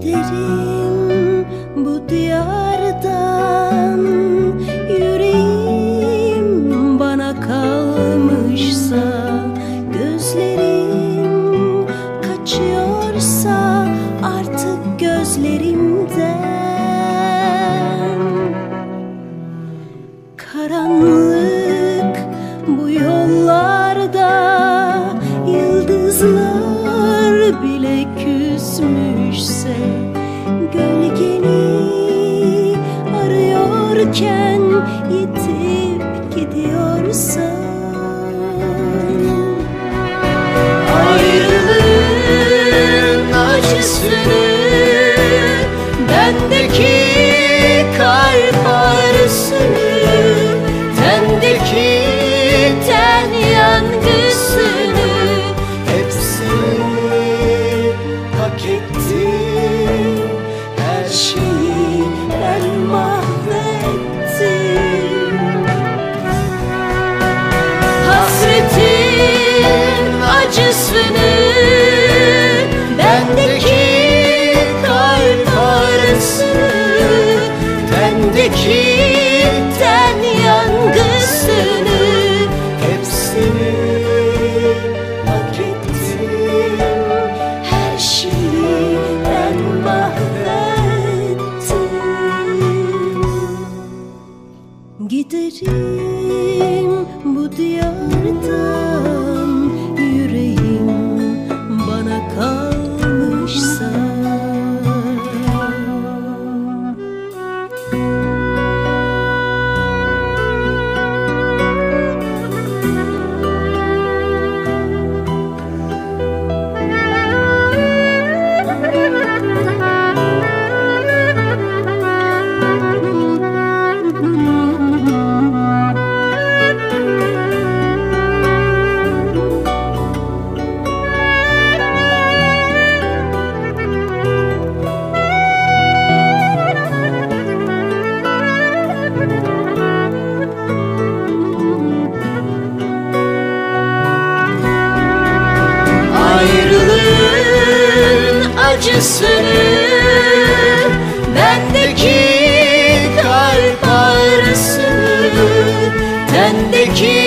giderim bu diyardan. Yüreğim bana kalmışsa Gözlerim kaçıyorsa artık gözlerimden. Karanlık bulurken yitip gidiyorsan Ayrılığın acısını Bendeki kalp ağrısını Tendeki ten yangısını Tendeki ten yangısını Hepsini hak ettim. Her şeyi ben mahvettim. Giderim acısını Bendeki kalp ağrısını Tendeki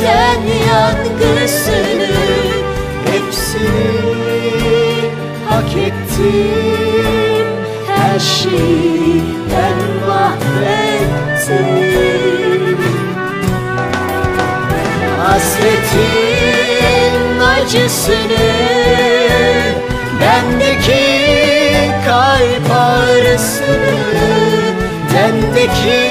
ten yangısını Hepsini hak ettim. Her şeyi ben mahvettim. Hasretin acısını Tendeki ten